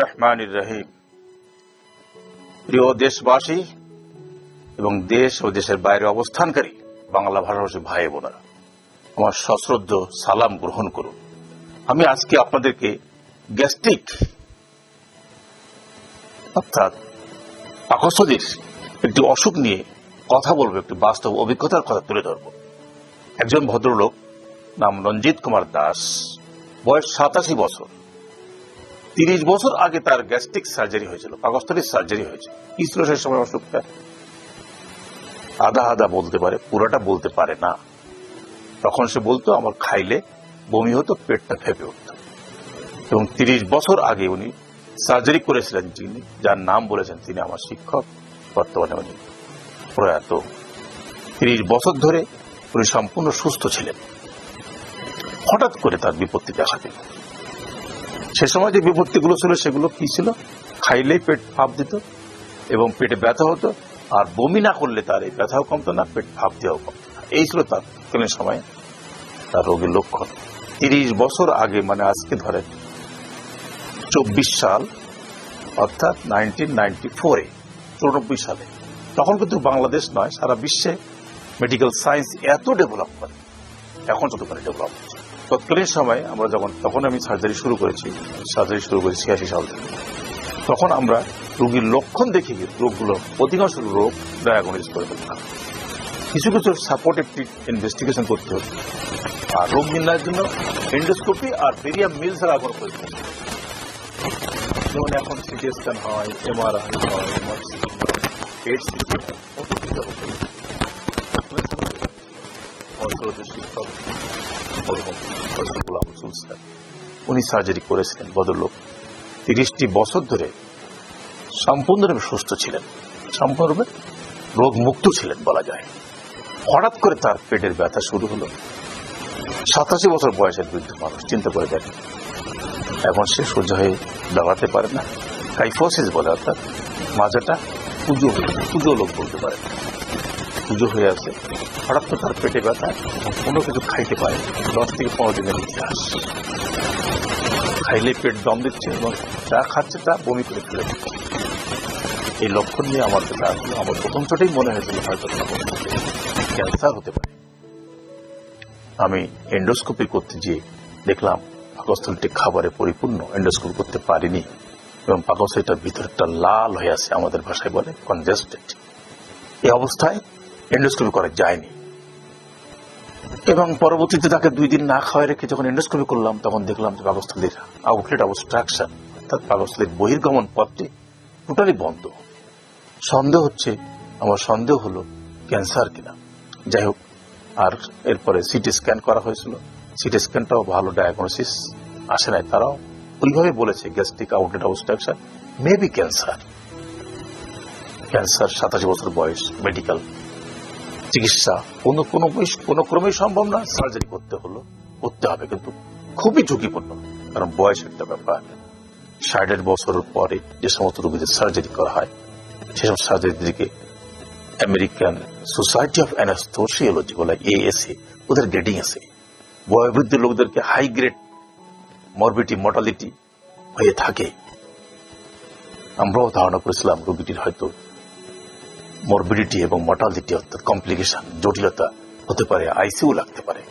রহমানির রহিম। প্রিয় দেশবাসী এবং দেশ ও দেশের বাইরে অবস্থানকারী বাংলা ভাষাভাষী ভাই বোনেরা, আমার সশ্রদ্ধ সালাম গ্রহণ করুন। আমি আজকে আপনাদেরকে গ্যাস্ট্রিক অর্থাৎ পাকস্থলীর একটি অসুখ নিয়ে কথা বলব, একটি বাস্তব অভিজ্ঞতার কথা তুলে ধরব। একজন ভদ্রলোক নাম রঞ্জিত কুমার দাস। বয়স সাতাশি বছর। তিরিশ বছর আগে তার গ্যাস্ট্রিক সার্জারি হয়েছিল, পাকস্থলীর সার্জারি হয়েছে। ছিল সেই সময় অসুখটা আধা আধা বলতে পারে, পুরোটা বলতে পারে না। তখন সে বলতো, আমার খাইলে বমি হতো, পেটটা ফেপে উঠত। এবং তিরিশ বছর আগে উনি সার্জারি করেছিলেন যিনি, যার নাম বলেছেন তিনি আমার শিক্ষক, বর্তমানে উনি প্রয়াত। তিরিশ বছর ধরে উনি সম্পূর্ণ সুস্থ ছিলেন। হঠাৎ করে তার বিপত্তি দেখা দিল। সে সময় যে বিপত্তিগুলো ছিল, সেগুলো কি ছিল? খাইলেই পেট ভাপ দিত এবং পেটে ব্যথা হতো, আর বমি না করলে তার এই ব্যথাও কমতো না, পেট ভাপ দেওয়াও কমতো না। এই ছিল তার তৎকালীন সময়ে, তার রোগের লক্ষণ। তিরিশ বছর আগে মানে আজকে ধরেন, চব্বিশ সাল, অর্থাৎ নাইনটিন নাইনটি ফোরে চৌরানব্বই সালে। তখন কিন্তু বাংলাদেশ নয়, সারা বিশ্বে মেডিকেল সায়েন্স এত ডেভেলপ করে এখন যতখানি ডেভেলপ হচ্ছে তৎকালীন সময় আমরা যখন, তখন আমি সার্জারি শুরু করেছি সার্জারি শুরু করেছি ছিয়াশি সাল থেকে। তখন আমরা রোগীর লক্ষণ দেখে রোগগুলো, অধিকাংশ রোগ ডায়াগনোজ করে ফেলতাম। কিছু কিছু সাপোর্টিভ ইনভেস্টিগেশন করতে হতো। আর রোগ নির্ণয়ের জন্য এন্ডোস্কোপি আর এর আগ্রহ করতে হতো যেমন এখন সিটি স্ক্যান হয় এমআরআই হয় এমআরসি সিটি শিক্ষক উনি সার্জারি করেছিলেন, ভদ্রলোক। তিরিশটি বছর ধরে সম্পূর্ণরূপে সুস্থ ছিলেন। সম্পূর্ণরূপে রোগ মুক্ত ছিলেন বলা যায়। হঠাৎ করে তার পেটের ব্যথা শুরু হলো। সাতাশি বছর বয়সের বৃদ্ধ মানুষ, চিন্তা করে দেখেন। এখন সে সহ্য হয়ে দাঁড়াতে পারে না। কাইফোসিস বলে অর্থাৎ মাজাটা পুজো পুজো লোক বলতে পারে। পুজো হয়ে আছে। হঠাৎ করে তার পেটে ব্যথা কোনো কিছু খাইতে পারে। দশ থেকে পনেরো দিনের ইতিহাস। খাইলে পেট দম দিচ্ছে এবং যা খাচ্ছে তা বমি করে ফেলে দিচ্ছে। এই লক্ষণ নিয়ে আমার কাছে আসলে আমার প্রথম চোটেই মনে হয়েছিল, হয়তো ক্যান্সার হতে পারে। আমি এন্ডোস্কোপি করতে গিয়ে দেখলাম পাকস্থলীটি খাবারে পরিপূর্ণ এন্ডোস্কোপি করতে পারিনি এবং পাকস্থলীটার ভিতরটা লাল হয়ে আছে, আমাদের ভাষায় বলে কনজেস্টেড এই অবস্থায় এন্ডোস্কোপি করা যায়নি। এবং পরবর্তীতে তাকে দুই দিন না খাওয়াই রেখে যখন এন্ডোস্কোপি করলাম, তখন দেখলাম যে পাকস্থলীর আউটলেট অবস্ট্রাকশন অর্থাৎ পাকস্থলীর বহির্গমন পথটি টোটালি বন্ধ। সন্দেহ হচ্ছে, আমার সন্দেহ হলো ক্যান্সার কিনা। যাই হোক, আর এরপরে সিটি স্ক্যান করা হয়েছিল। সিটি স্ক্যানটাও ভালো ডায়াগনোসিস আসে নাই তারাও। ওইভাবে বলেছে gastric outlet obstruction maybe cancer cancer সাতাশ বছর বয়স মেডিকেল চিকিৎসা। কোনো কোনো ক্রমেই সম্ভব না। সার্জারি করতে হলো। করতে হবে কিন্তু খুবই ঝুঁকিপূর্ণ। কারণ বয়স একটা ব্যাপার। ষাটের বছরের পরে যে সমস্ত রোগীদের সার্জারি করা হয়, সেসব সার্জারির দিকে আমেরিকান সোসাইটি অফ অ্যানাস্থোসিওলজি বলে এএসএ ওদের গ্রেডিং আছে। বয়োবৃদ্ধ লোকদেরকে হাই গ্রেড মরবিটি মর্টালিটি হয়ে থাকে। আমরাও ধারণা করেছিলাম রোগীটির হয়তো মরবিডিটি এবং মর্টালিটি অর্থাৎ কমপ্লিকেশন জটিলতা হতে পারে আইসিউ লাগতে পারে।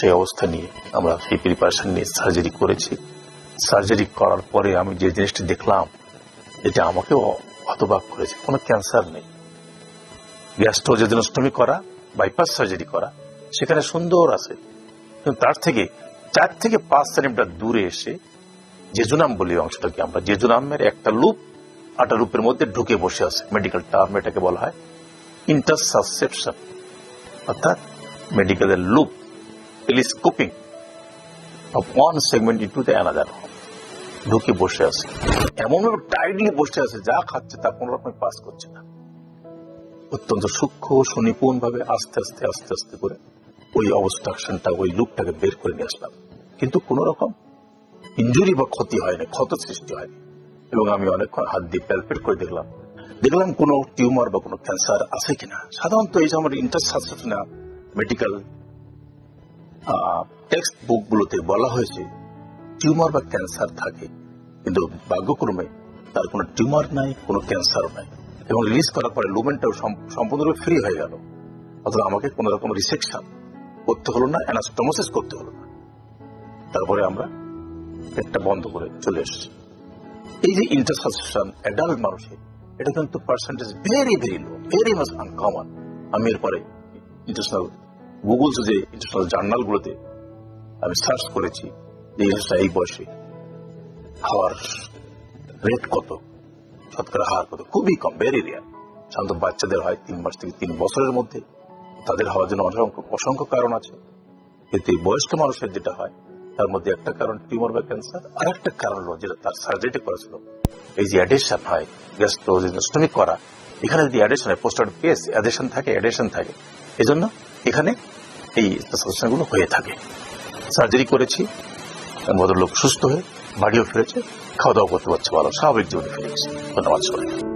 সেই অবস্থা নিয়ে আমরা সেই প্রিপারেশন নিয়ে সার্জারি করেছি। সার্জারি করার পরে আমি যে জিনিসটি দেখলাম, এটা আমাকেও হতবাক করেছে। কোনো ক্যান্সার নেই। গ্যাস্ট্রোজেদিনোস্টমি করা বাইপাস সার্জারি করা, সেখানে সুন্দর আছে। কিন্তু তার থেকে চার থেকে পাঁচ সেন্টিমিটার দূরে এসে জেজুনাম বলি অংশটাকে আমরা, জেজুনামের একটা লুপ আটা লুপের মধ্যে ঢুকে বসে আছে। মেডিকেল টার্ম এটাকে বলা হয় ইন্টারসাসেপশন অর্থাৎ মেডিকেলের loop telescoping of one segment into the another ঢুকে বসে আছে। বসে আছে, যা খাচ্ছে তা কোন পাস করছে না। অত্যন্ত সূক্ষ্ম সুনিপুণ ভাবে আস্তে আস্তে আস্তে আস্তে করে ওই অবস্ট্রাকশনটা ওই লুপটাকে বের করে নিয়ে আসলাম। কিন্তু কোন রকম ইঞ্জুরি বা ক্ষতি হয়নি, ক্ষত সৃষ্টি হয়নি। এবং আমি অনেকক্ষণ হাত দিয়ে প্যালপেট করে দেখলাম। দেখলাম কোনো টিউমার বা কোনো ক্যান্সার আছে কিনা। সাধারণত এই যে আমার মেডিকেল টেক্সট বুকগুলোতে বলা হয়েছে টিউমার বা ক্যান্সার থাকে। কিন্তু ভাগ্যক্রমে তার কোনো টিউমার নাই, কোনো ক্যান্সার নাই। এবং রিলিজ করার পরে লুমেনটাও সম- সম্পূর্ণরূপে ফ্রি হয়ে গেল। অথবা আমাকে কোন রকম রিসেকশন করতে হলো না অ্যানাস্টোমোসিস করতে হলো না। তারপরে আমরা পেটটা বন্ধ করে চলে এসেছি। এই যে ইন্টারসাসেশন অ্যাডাল্ট মানুষের এটা কিন্তু percentage very very low very much uncommon আমি এরপরে ইন্টারন্যাশনাল গুগলস যে ইন্টারন্যাশনাল জার্নালগুলোতে আমি সার্চ করেছি যে এই বয়সে হওয়ার রেট কত? শতকরা হার কত? খুবই কম ভেরি রেয়ার সাধারণত বাচ্চাদের হয় তিন মাস থেকে তিন বছরের মধ্যে। তাদের হওয়ার জন্য অসংখ্য অসংখ্য কারণ আছে। এই বয়স্ক মানুষের যেটা হয় তার মধ্যে একটা কারণ টিউমার বা ক্যান্সার আর একটা কারণ হলো যেটা তার সার্জারি করেছিল। এই যে অ্যাডিশন হয় গ্যাস্ট্রোস্টমি করা, এখানে যদি অ্যাডেশন হয় পোস্টার পেস অ্যাডেশন থাকে অ্যাডেশন থাকে। এই জন্য এখানে এই গুলো হয়ে থাকে। সার্জারি করেছি ভদ্রলোক সুস্থ হয়ে বাড়িও ফিরেছে খাওয়া দাওয়া করতে পারছে ভালো, স্বাভাবিক জীবনে ফিরে গেছে ধন্যবাদ সবাই